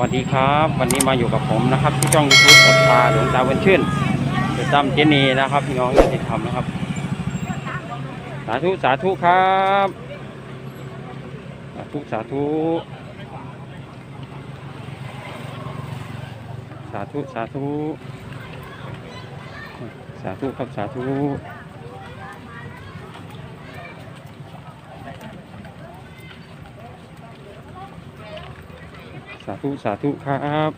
วัสดีครับ วันนี้มาอยู่กับผมนะครับ ที่ช่องยูทูบศรัทธาหลวงตาวันชื่นเดอะตั้มเจนีนะครับพี่น้องญาติธรรมนะครับ สาธุสาธุครับสาธุสาธุสาธุสาธุสาธุครับสาธุ สาธุสาธุครับ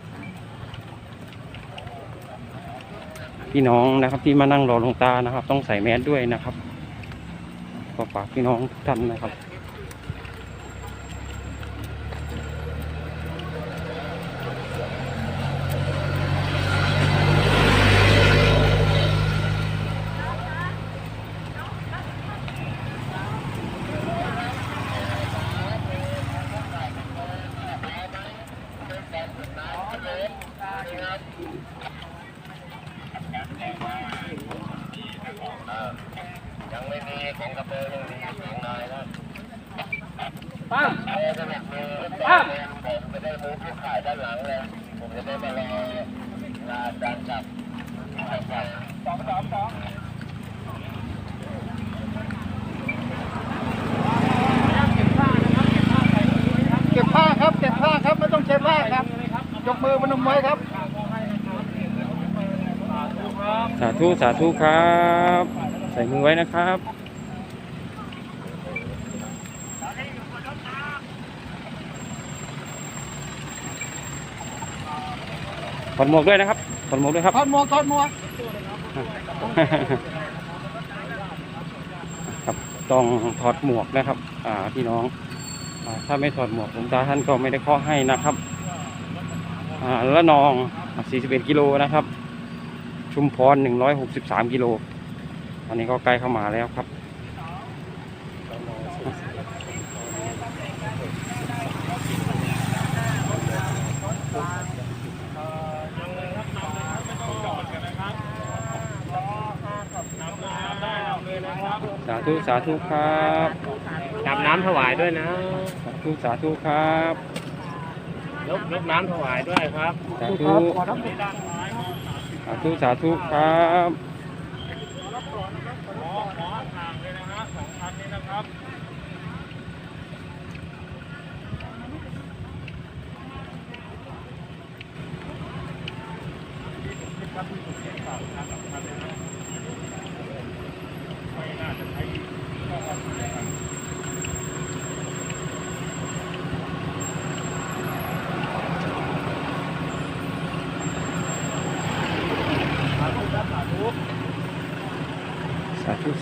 พี่น้องนะครับที่มานั่งรอลงตานะครับ ต้องใส่แมสด้วยนะครับก็ฝากพี่น้องทุกท่านนะครับ ยังไม่มีของกระเบอยังมีสองนายนะป้าเออจะแบบมีผมไม่ได้มูฟที่ขายด้านหลังเลย ผมจะได้มารอลาการจับไปสองสองสองเก็บผ้าครับ เก็บผ้าครับ ไม่ต้องเช็ดผ้าครับ ยกมือพนมไว้ครับ สาธุสาธุครับ ใส่มือไว้นะครับถอดหมวกด้วยนะครับถอดหมวกด้วยครับถอดหมวกถอดหมวกครับต้องถอดหมวกนะครับ อ่าพี่น้องอาถ้าไม่ถอดหมวกหลวงตาท่านก็ไม่ได้ข้อให้นะครับ อ่าละนอง 41 กิโลนะครับ ชุมพร163กิโลอันนี้ก็ใกล้เข้ามาแล้วครับ สาธุสาธุครับจับน้ำถวายด้วยนะ สาธุสาธุครับยกยกน้ำถวายด้วยครับ สาธุสาธุสาธุครับ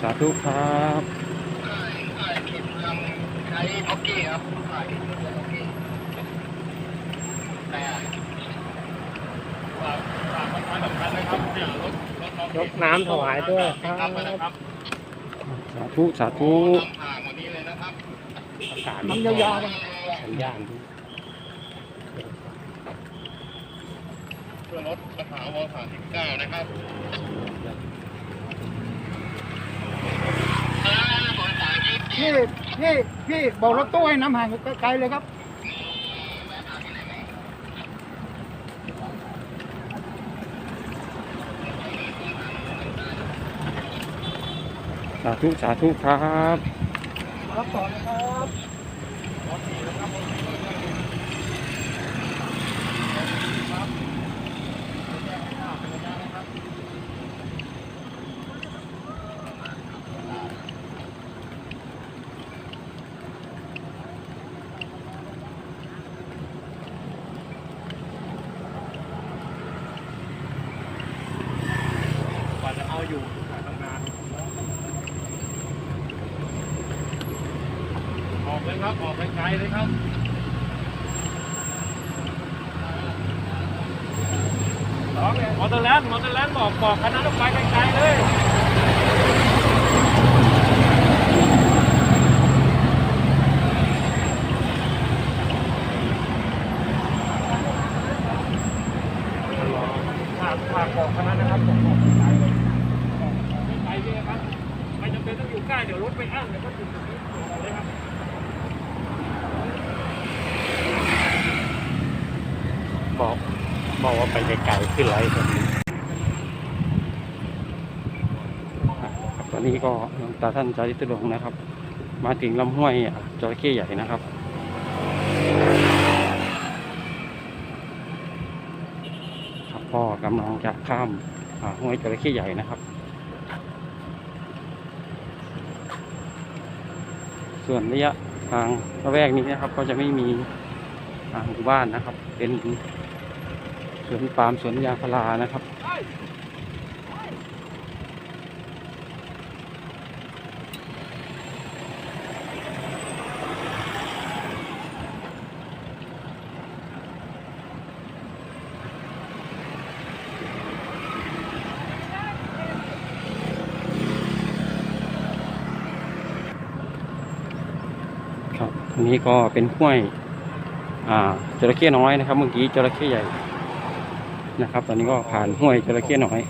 าธุสาธุครับใช้ฮอกกี้ครับใช้ฮอกกี้แต่ยกน้ำถวายด้วยครับสาธุสาธุห่างกว่านี้เลยนะครับน้ำยาวๆนะสัญญาณเพื่อลดปัญหาวอสามสิบเก้านะครับ พี่พี่พี่บอกรถตู้ให้น้ำห่างไกลๆเลยครับสาธุสาธุครับ รับต่อนะครับ กว่าจะเอาอยู่ตั้งนาน ออกเลยครับ ออกไกลๆเลยครับสองเนี่ยมอเตอร์แลนด์มอเตอร์แลนด์บอกบอกคันนั้นต้องไปไกลๆเลย ฝากฝากบอกคณะนะครับบอกบอกไกลเลยไม่ไกลเลยครับ ไม่จำเป็นต้องอยู่ใกล้ เดี๋ยวรถไปอั้นเดี๋ยวก็ถึงตรงนี้เลยครับ บอกบ อกไปไกลๆขึ้นไรตอนนี้อะครับตอนนี้ก็ตาท่านจาริตุดงนะครับ มาถึงลำห้วยอะจระเข้ใหญ่นะครับครับพ่อกำลังจะข้ามห้วยจระเข้ใหญ่นะครับ ส่วนระยะทางระแวกนี้นะครับ ก็จะไม่มีอ่าหมู่บ้านนะครับ เป็น สวนปาล์มสวนยางพารานะครับ ครับอันนี้ก็เป็นห้วย อ่าจระเข้น้อยนะครับ เมื่อกี้จระเข้ใหญ่ นะครับ ตอนนี้ก็ผ่านห้วยจระเข้น้อย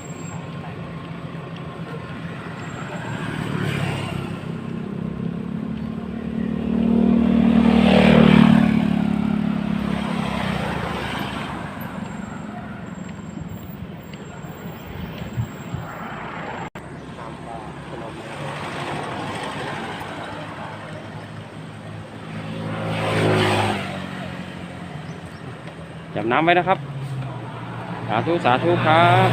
จับน้ำไว้นะครับ สาธุสาธุครับ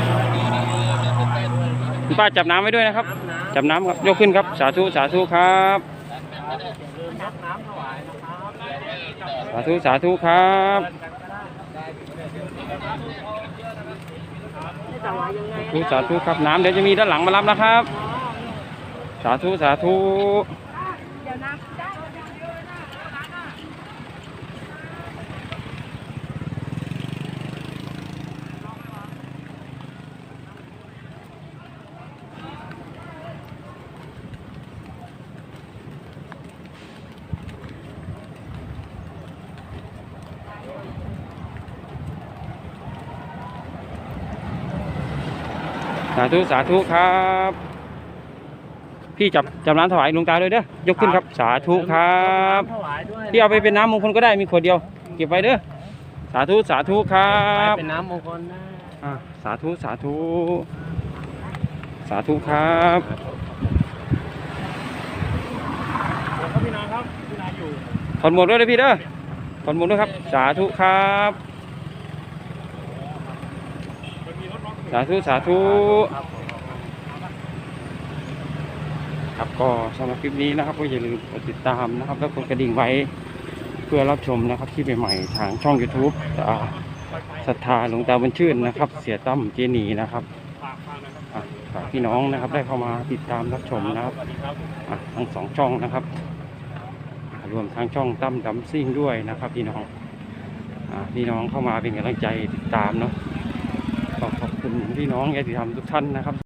คุณป้าจับน้ำไว้ด้วยนะครับ จับน้ำครับยกขึ้นครับ สาธุสาธุครับสาธุสาธุครับสาธุสาธุครับน้ำเดี๋ยวจะมีด้านหลังมารับนะครับ สาธุสาธุ สาธุสาธุครับ พี่จับจับน้ำถวายหลวงตาด้วยเด้อยกขึ้นครับ สาธุครับพี่เอาไปเป็นน้ำมงคลก็ได้มีขวดเดียว เก็บไว้เด้อสาธุสาธุครับเป็นน้ำมงคลนะอะสาธุสาธุสาธุครับพี่นาครับพี่นาอยู่ถอนหมวกด้วยเลยพี่เด้อถอนหมวกด้วยครับ สาธุครับ สาธุสาธุครับก็สำหรับคลิปนี้นะครับก็อย่าลืมกดติดตามนะครับ แล้วกดกระดิ่งไว้เพื่อรับชมนะครับคลิปใหม่ๆทางช่อง YouTube ศรัทธาหลวงตาบุญชื่นนะครับ เสียตั้มเจนีนะครับฝากพี่น้องนะครับได้เข้ามาติดตามรับชมนะครับทั้งสองช่องนะครับรวมทั้งช่องตั้มดำซิ่งด้วยนะครับ พี่น้องอพี่น้องเข้ามาเป็นกำลังใจติดตามเนาะ ขอขอบคุณพี่น้องญาติธรรมทุกท่านนะครับ